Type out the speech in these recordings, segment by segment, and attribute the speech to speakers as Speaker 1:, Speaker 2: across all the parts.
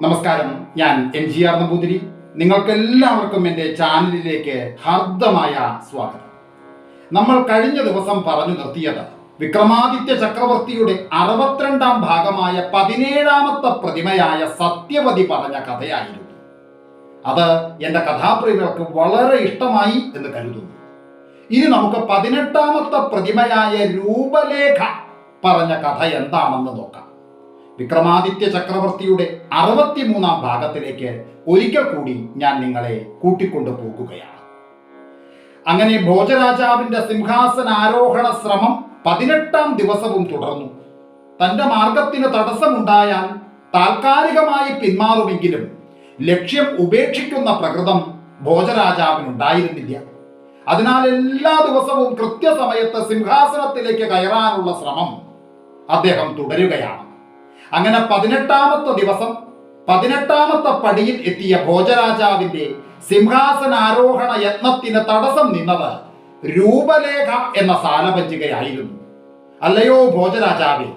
Speaker 1: നമസ്കാരം. ഞാൻ M G R Namboothiri. നിങ്ങൾക്കെല്ലാവർക്കും എന്റെ ചാനലിലേക്ക് ഹാർദമായ സ്വാഗതം. നമ്മൾ കഴിഞ്ഞ ദിവസം പറഞ്ഞു നിർത്തിയത് വിക്രമാദിത്യ ചക്രവർത്തിയുടെ അറുപത്തിരണ്ടാം ഭാഗമായ പതിനേഴാമത്തെ പ്രതിമയായ സത്യവതി പറഞ്ഞ കഥയായിരുന്നു. അത് എന്റെ കഥാപ്രിയർക്ക് വളരെ ഇഷ്ടമായി എന്ന് കരുതുന്നു. ഇനി നമുക്ക് പതിനെട്ടാമത്തെ പ്രതിമയായ രൂപലേഖ പറഞ്ഞ കഥ എന്താണെന്ന് നോക്കാം. വിക്രമാദിത്യ ചക്രവർത്തിയുടെ അറുപത്തിമൂന്നാം ഭാഗത്തിലേക്ക് ഒരിക്കൽ കൂടി ഞാൻ നിങ്ങളെ കൂട്ടിക്കൊണ്ടു പോകുകയാണ്. അങ്ങനെ ഭോജരാജാവിന്റെ സിംഹാസനാരോഹണ ശ്രമം പതിനെട്ടാം ദിവസവും തുടർന്നു. തന്റെ മാർഗത്തിന് തടസ്സമുണ്ടായാൽ താൽക്കാലികമായി പിന്മാറുമെങ്കിലും ലക്ഷ്യം ഉപേക്ഷിക്കുന്ന പ്രകൃതം ഭോജരാജാവിനുണ്ടായിരുന്നില്ല. അതിനാൽ എല്ലാ ദിവസവും കൃത്യസമയത്ത് സിംഹാസനത്തിലേക്ക് കയറാനുള്ള ശ്രമം അദ്ദേഹം തുടരുകയാണ്. അങ്ങനെ പതിനെട്ടാമത്തെ ദിവസം പതിനെട്ടാമത്തെ പടിയിൽ എത്തിയ ഭോജരാജാവിന്റെ സിംഹാസനാരോഹണ യത്നത്തിന് തടസ്സം നിന്നത് രൂപലേഖ എന്ന സാലപഞ്ചികയായിരുന്നു. അല്ലയോ ഭോജരാജാവേ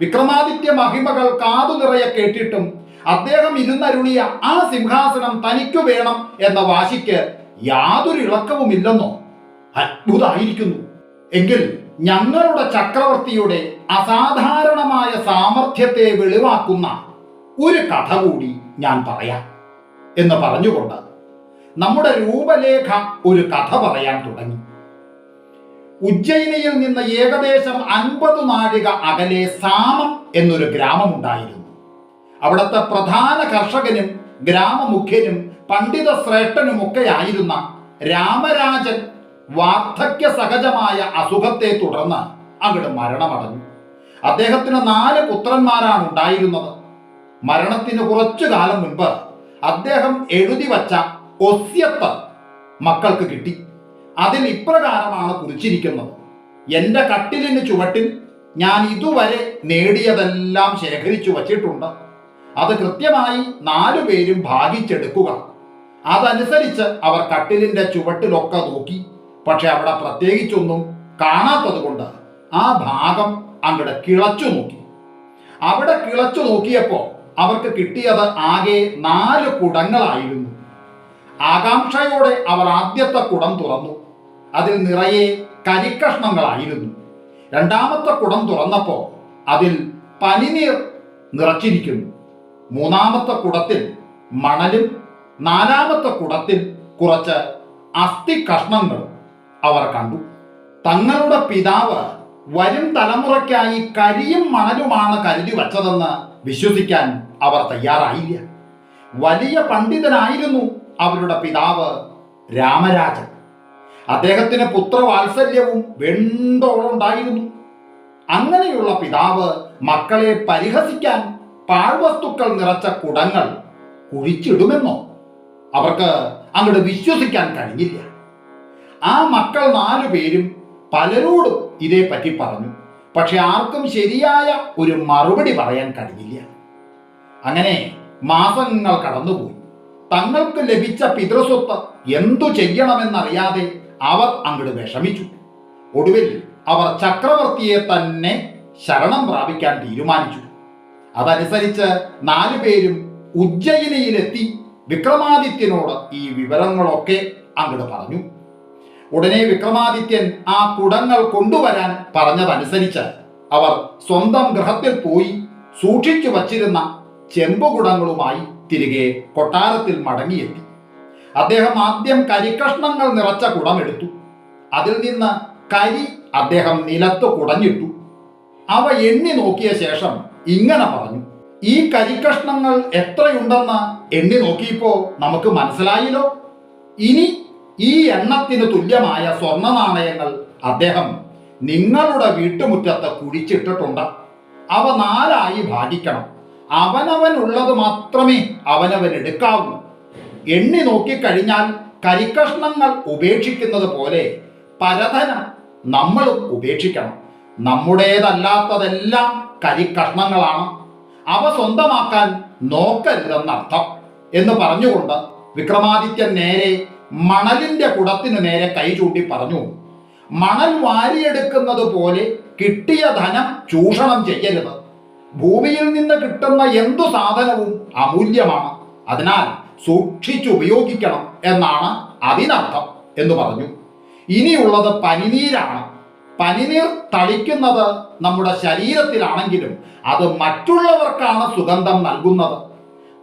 Speaker 1: വിക്രമാദിത്യ മഹിമകൾ കാതു നിറയെ കേട്ടിട്ടും അദ്ദേഹം ഇരുന്നരുളിയ ആ സിംഹാസനം തനിക്കു വേണം എന്ന വാശിക്ക് യാതൊരു ഇളക്കവുമില്ലെന്നോ അത്ഭുതമായിരിക്കുന്നു. എങ്കിൽ ഞങ്ങളുടെ ചക്രവർത്തിയുടെ അസാധാരണമായ സാമർഥ്യത്തെ വെളിവാക്കുന്ന ഒരു കഥ കൂടി ഞാൻ പറയാം എന്ന് പറഞ്ഞുകൊണ്ട് നമ്മുടെ രൂപലേഖ ഒരു കഥ പറയാൻ തുടങ്ങി. ഉജ്ജയിനിയിൽ നിന്ന് ഏകദേശം അൻപത് നാഴിക അകലെ സാമം എന്നൊരു ഗ്രാമമുണ്ടായിരുന്നു. അവിടുത്തെ പ്രധാന കർഷകനും ഗ്രാമമുഖ്യനും പണ്ഡിത ശ്രേഷ്ഠനുമൊക്കെ ആയിരുന്ന രാമരാജൻ വാർദ്ധക്യ സഹജമായ അസുഖത്തെ തുടർന്ന് അങ്ങോട്ട് മരണമടഞ്ഞു. അദ്ദേഹത്തിന് നാല് പുത്രന്മാരാണ് ഉണ്ടായിരുന്നത്. മരണത്തിന് കുറച്ചു കാലം മുൻപ് അദ്ദേഹം എഴുതി വച്ച ഒസ്യത്ത് മക്കൾക്ക് കിട്ടി. അതിൽ ഇപ്രകാരമാണ് കുറിച്ചിരിക്കുന്നത്. എന്റെ കട്ടിലിന് ചുവട്ടിൽ ഞാൻ ഇതുവരെ നേടിയതെല്ലാം ശേഖരിച്ചു വച്ചിട്ടുണ്ട്. അത് കൃത്യമായി നാലു പേരും ഭാഗിച്ചെടുക്കുക. അതനുസരിച്ച് അവർ കട്ടിലിന്റെ ചുവട്ടിലൊക്കെ നോക്കി പക്ഷെ അവിടെ പ്രത്യേകിച്ചൊന്നും കാണാത്തത് കൊണ്ട് ആ ഭാഗം അങ്ങടെ കിളച്ചു നോക്കി. അവിടെ കിളച്ചു നോക്കിയപ്പോൾ അവർക്ക് കിട്ടിയത് ആകെ നാല് കുടങ്ങളായിരുന്നു. ആകാംക്ഷയോടെ അവർ ആദ്യത്തെ കുടം തുറന്നു. അതിൽ നിറയെ കരിക്കഷ്ണങ്ങളായിരുന്നു. രണ്ടാമത്തെ കുടം തുറന്നപ്പോൾ അതിൽ പനിനീർ നിറച്ചിരിക്കുന്നു. മൂന്നാമത്തെ കുടത്തിൽ മണലും നാലാമത്തെ കുടത്തിൽ കുറച്ച് അസ്ഥി കഷ്ണങ്ങൾ അവർ കണ്ടു. തങ്ങളുടെ പിതാവ് വരും തലമുറയ്ക്കായി കരിയും മണലുമാണ് കരുതി വച്ചതെന്ന് വിശ്വസിക്കാൻ അവർ തയ്യാറായില്ല. വലിയ പണ്ഡിതനായിരുന്നു അവരുടെ പിതാവ് രാമരാജൻ. അദ്ദേഹത്തിന് പുത്രവാത്സല്യവും വെണ്ടോളുണ്ടായിരുന്നു അങ്ങനെയുള്ള പിതാവ് മക്കളെ പരിഹസിക്കാൻ പാഴ്വസ്തുക്കൾ നിറച്ച കുടങ്ങൾ കുഴിച്ചിടുമെന്നോ അവർക്ക് അങ്ങോട്ട് വിശ്വസിക്കാൻ കഴിഞ്ഞില്ല. ആ മക്കൾ നാലു പേരും പലരോടും ഇതേപ്പറ്റി പറഞ്ഞു. പക്ഷെ ആർക്കും ശരിയായ ഒരു മറുപടി പറയാൻ കഴിഞ്ഞില്ല. അങ്ങനെ മാസങ്ങൾ കടന്നുപോയി. തങ്ങൾക്ക് ലഭിച്ച പിതൃസ്വത്ത് എന്തു ചെയ്യണമെന്നറിയാതെ അവർ അങ്ങോട്ട് വിഷമിച്ചു. ഒടുവിൽ അവർ ചക്രവർത്തിയെ തന്നെ ശരണം പ്രാപിക്കാൻ തീരുമാനിച്ചു. അതനുസരിച്ച് നാലു പേരും ഉജ്ജയിനിയിലെത്തി വിക്രമാദിത്യനോട് ഈ വിവരങ്ങളൊക്കെ അങ്ങോട്ട് പറഞ്ഞു. ഉടനെ വിക്രമാദിത്യൻ ആ കുടങ്ങൾ കൊണ്ടുവരാൻ പറഞ്ഞതനുസരിച്ച് അവർ സ്വന്തം ഗൃഹത്തിൽ പോയി സൂക്ഷിച്ചു വച്ചിരുന്ന ചെമ്പുകുടങ്ങളുമായി തിരികെ കൊട്ടാരത്തിൽ മടങ്ങിയെത്തി. അദ്ദേഹം ആദ്യം കരിക്കഷ്ണങ്ങൾ നിറച്ച കുടമെടുത്തു അതിൽ നിന്ന് കരി അദ്ദേഹം നിലത്ത് കുടഞ്ഞിട്ടു. അവ എണ്ണി നോക്കിയ ശേഷം ഇങ്ങനെ പറഞ്ഞു ഈ കരിക്കഷ്ണങ്ങൾ എത്രയുണ്ടെന്ന് എണ്ണി നോക്കിയപ്പോൾ നമുക്ക് മനസ്സിലായില്ലോ. ഇനി ഈ എണ്ണത്തിന് തുല്യമായ സ്വർണ നാണയങ്ങൾ അദ്ദേഹം നിങ്ങളുടെ വീട്ടുമുറ്റത്ത് കുഴിച്ചിട്ടിട്ടുണ്ട്. അവ നാലായി ഭാഗിക്കണം. അവനവനുള്ളത് മാത്രമേ അവനവൻ എടുക്കാവൂ. എണ്ണി നോക്കിക്കഴിഞ്ഞാൽ കരിക്കഷ്ണങ്ങൾ ഉപേക്ഷിക്കുന്നത് പോലെ പരധനം നമ്മളും ഉപേക്ഷിക്കണം. നമ്മുടേതല്ലാത്തതെല്ലാം കരിക്കഷ്ണങ്ങളാണ്. അവ സ്വന്തമാക്കാൻ നോക്കരുതെന്നർത്ഥം എന്ന് പറഞ്ഞുകൊണ്ട് വിക്രമാദിത്യൻ നേരെ മണലിന്റെ കുടത്തിനു നേരെ കൈ ചൂണ്ടി പറഞ്ഞു മണൽ വാരിയെടുക്കുന്നത് പോലെ കിട്ടിയ ധനം ചൂഷണം ചെയ്യരുത്. ഭൂമിയിൽ നിന്ന് കിട്ടുന്ന എന്തു സാധനവും അമൂല്യമാണ്. അതിനാൽ സൂക്ഷിച്ചു ഉപയോഗിക്കണം എന്നാണ് അതിനർത്ഥം എന്ന് പറഞ്ഞു. ഇനിയുള്ളത് പനിനീരാണ്. പനിനീർ തളിക്കുന്നത് നമ്മുടെ ശരീരത്തിലാണെങ്കിലും അത് മറ്റുള്ളവർക്കാണ് സുഗന്ധം നൽകുന്നത്.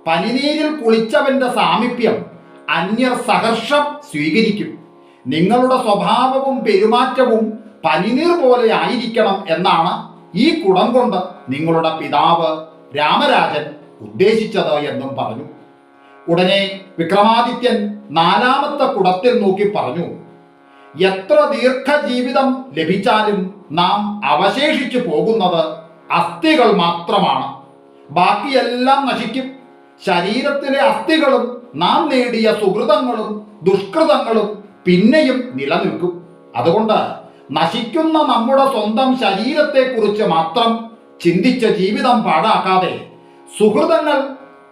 Speaker 1: പനിനീരിൽ കുളിച്ചവന്റെ സാമീപ്യം അന്യർ സഹർഷം സ്വീകരിക്കും. നിങ്ങളുടെ സ്വഭാവവും പെരുമാറ്റവും പനിനീർ പോലെ ആയിരിക്കണം എന്നാണ് ഈ കുടം കൊണ്ട് നിങ്ങളുടെ പിതാവ് രാമരാജൻ ഉദ്ദേശിച്ചത് എന്നും പറഞ്ഞു. ഉടനെ വിക്രമാദിത്യൻ നാലാമത്തെ കുടത്തിൽ നോക്കി പറഞ്ഞു എത്ര ദീർഘജീവിതം ലഭിച്ചാലും നാം അവശേഷിച്ചു പോകുന്നത് അസ്ഥികൾ മാത്രമാണ്. ബാക്കിയെല്ലാം നശിക്കും. ശരീരത്തിലെ അസ്ഥികളും നാം നേടിയ സുഹൃതങ്ങളും ദുഷ്കൃതങ്ങളും പിന്നെയും നിലനിൽക്കും. അതുകൊണ്ട് നശിക്കുന്ന നമ്മുടെ സ്വന്തം ശരീരത്തെക്കുറിച്ച് മാത്രം ചിന്തിച്ച ജീവിതം പാഴാക്കാതെ സുഹൃതങ്ങൾ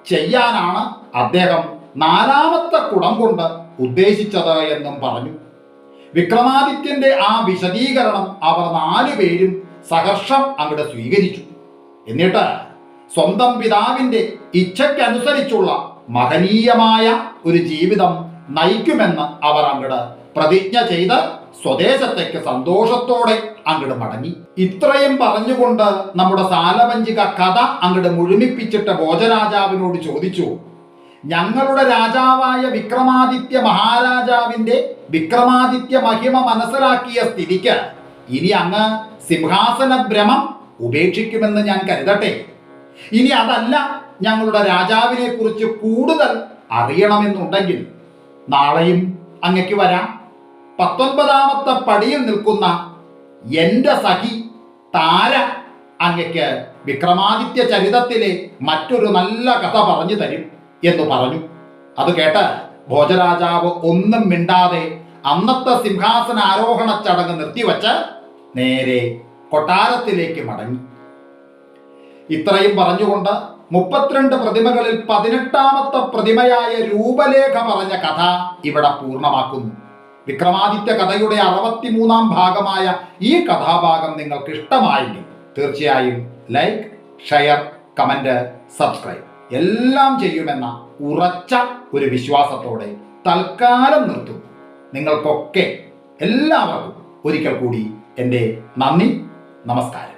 Speaker 1: ചെയ്യാനാണ് അദ്ദേഹം നാലാമത്തെ കുടം കൊണ്ട് ഉദ്ദേശിച്ചത് എന്നും പറഞ്ഞു. വിക്രമാദിത്യന്റെ ആ വിശദീകരണം അവർ നാലു പേരും സഹർഷം അങ്ങോട്ട് സ്വീകരിച്ചു. എന്നിട്ട് സ്വന്തം പിതാവിന്റെ ഇച്ഛയ്ക്കനുസരിച്ചുള്ള മഹനീയമായ ഒരു ജീവിതം നയിക്കുമെന്ന് അവർ അങ്ങട് പ്രതിജ്ഞ ചെയ്ത് സ്വദേശത്തേക്ക് സന്തോഷത്തോടെ അങ്ങട് മടങ്ങി. ഇത്രയും പറഞ്ഞുകൊണ്ട് നമ്മുടെ സാലവഞ്ചിക കഥ അങ്ങട് മുഴുമിപ്പിച്ചിട്ട് ഭോജരാജാവിനോട് ചോദിച്ചു ഞങ്ങളുടെ രാജാവായ വിക്രമാദിത്യ മഹാരാജാവിന്റെ വിക്രമാദിത്യ മഹിമ മനസ്സിലാക്കിയ സ്ഥിതിക്ക് ഇനി അങ്ങ് സിംഹാസന ഭ്രമം ഉപേക്ഷിക്കുമെന്ന് ഞാൻ കരുതട്ടെ. ഇനി അതല്ല ഞങ്ങളുടെ രാജാവിനെ കുറിച്ച് കൂടുതൽ അറിയണമെന്നുണ്ടെങ്കിൽ നാളെയും അങ്ങക്ക് വരാം. പത്തൊൻപതാമത്തെ പടിയിൽ നിൽക്കുന്ന എന്റെ സഖി താര അങ്ങക്ക് വിക്രമാദിത്യ ചരിതത്തിലെ മറ്റൊരു നല്ല കഥ പറഞ്ഞു തരും എന്ന് പറഞ്ഞു. അത് കേട്ട് ഭോജരാജാവ് ഒന്നും മിണ്ടാതെ അന്നത്തെ സിംഹാസന ആരോഹണ ചടങ്ങ് നിർത്തിവച്ച് നേരെ കൊട്ടാരത്തിലേക്ക് മടങ്ങി. ഇത്രയും പറഞ്ഞുകൊണ്ട് മുപ്പത്തിരണ്ട് പ്രതിമകളിൽ പതിനെട്ടാമത്തെ പ്രതിമയായ രൂപലേഖ പറഞ്ഞ കഥ ഇവിടെ പൂർണമാക്കുന്നു. വിക്രമാദിത്യ കഥയുടെ അറുപത്തിമൂന്നാം ഭാഗമായ ഈ കഥാഭാഗം നിങ്ങൾക്ക് ഇഷ്ടമായെങ്കിൽ തീർച്ചയായും ലൈക്ക് ഷെയർ കമന്റ് സബ്സ്ക്രൈബ് എല്ലാം ചെയ്യുമെന്ന ഉറച്ച ഒരു വിശ്വാസത്തോടെ തൽക്കാലം നിർത്തുന്നു. നിങ്ങൾക്കൊക്കെ എല്ലാവർക്കും ഒരിക്കൽ കൂടി എന്റെ നന്ദി നമസ്കാരം.